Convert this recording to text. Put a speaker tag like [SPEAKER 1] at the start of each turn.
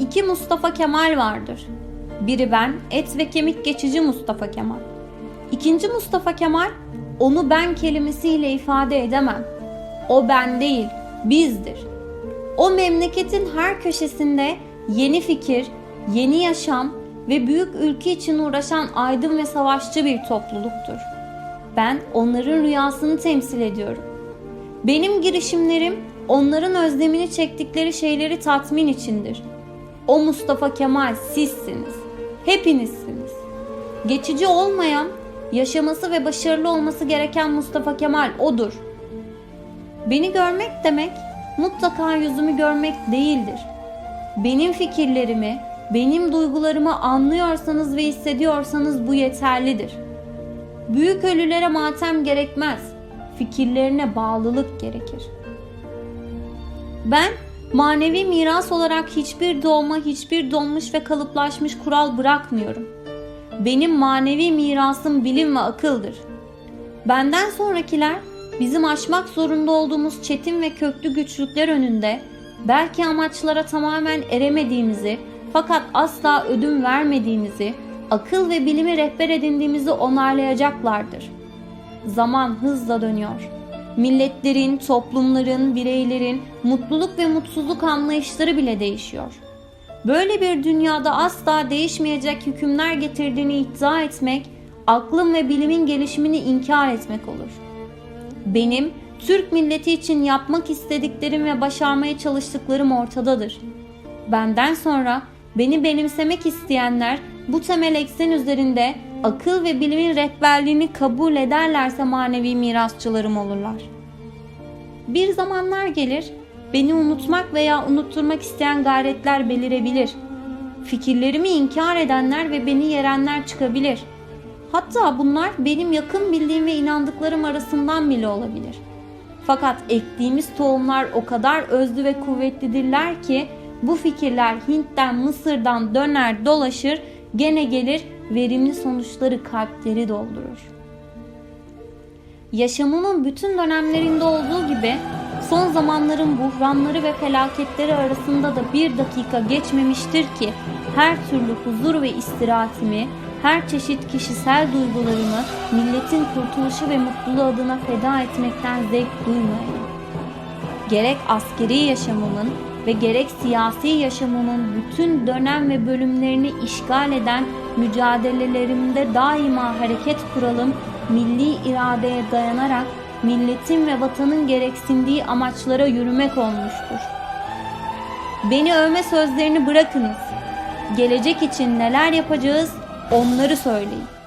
[SPEAKER 1] İki Mustafa Kemal vardır. Biri ben, et ve kemik geçici Mustafa Kemal. İkinci Mustafa Kemal, onu ben kelimesiyle ifade edemem. O ben değil, bizdir. O memleketin her köşesinde yeni fikir, yeni yaşam ve büyük ülke için uğraşan aydın ve savaşçı bir topluluktur. Ben onların rüyasını temsil ediyorum. Benim girişimlerim onların özlemini çektikleri şeyleri tatmin içindir. O Mustafa Kemal sizsiniz. Hepinizsiniz. Geçici olmayan, yaşaması ve başarılı olması gereken Mustafa Kemal odur. Beni görmek demek mutlaka yüzümü görmek değildir. Benim fikirlerimi, benim duygularımı anlıyorsanız ve hissediyorsanız bu yeterlidir. Büyük ölülere matem gerekmez. Fikirlerine bağlılık gerekir. Ben manevi miras olarak hiçbir doğma, hiçbir donmuş ve kalıplaşmış kural bırakmıyorum. Benim manevi mirasım bilim ve akıldır. Benden sonrakiler bizim aşmak zorunda olduğumuz çetin ve köklü güçlükler önünde belki amaçlara tamamen eremediğimizi fakat asla ödün vermediğimizi, akıl ve bilimi rehber edindiğimizi onaylayacaklardır. Zaman hızla dönüyor. Milletlerin, toplumların, bireylerin mutluluk ve mutsuzluk anlayışları bile değişiyor. Böyle bir dünyada asla değişmeyecek hükümler getirdiğini iddia etmek, aklın ve bilimin gelişimini inkar etmek olur. Benim Türk milleti için yapmak istediklerim ve başarmaya çalıştıklarım ortadadır. Benden sonra beni benimsemek isteyenler bu temel eksen üzerinde akıl ve bilimin rehberliğini kabul ederlerse manevi mirasçılarım olurlar. Bir zamanlar gelir, beni unutmak veya unutturmak isteyen gayretler belirebilir. Fikirlerimi inkar edenler ve beni yerenler çıkabilir. Hatta bunlar benim yakın bildiğim ve inandıklarım arasından bile olabilir. Fakat ektiğimiz tohumlar o kadar özlü ve kuvvetlidirler ki bu fikirler Hint'ten Mısır'dan döner dolaşır gene gelir verimli sonuçları kalpleri doldurur. Yaşamımın bütün dönemlerinde olduğu gibi son zamanların buhranları ve felaketleri arasında da bir dakika geçmemiştir ki her türlü huzur ve istirahatimi, her çeşit kişisel duygularımı milletin kurtuluşu ve mutluluğu adına feda etmekten zevk duymayayım. Gerek askeri yaşamımın ve gerek siyasi yaşamımın bütün dönem ve bölümlerini işgal eden mücadelelerimde daima hareket kuralım milli iradeye dayanarak milletin ve vatanın gereksindiği amaçlara yürümek olmuştur. Beni övme sözlerini bırakınız. Gelecek için neler yapacağız onları söyleyin.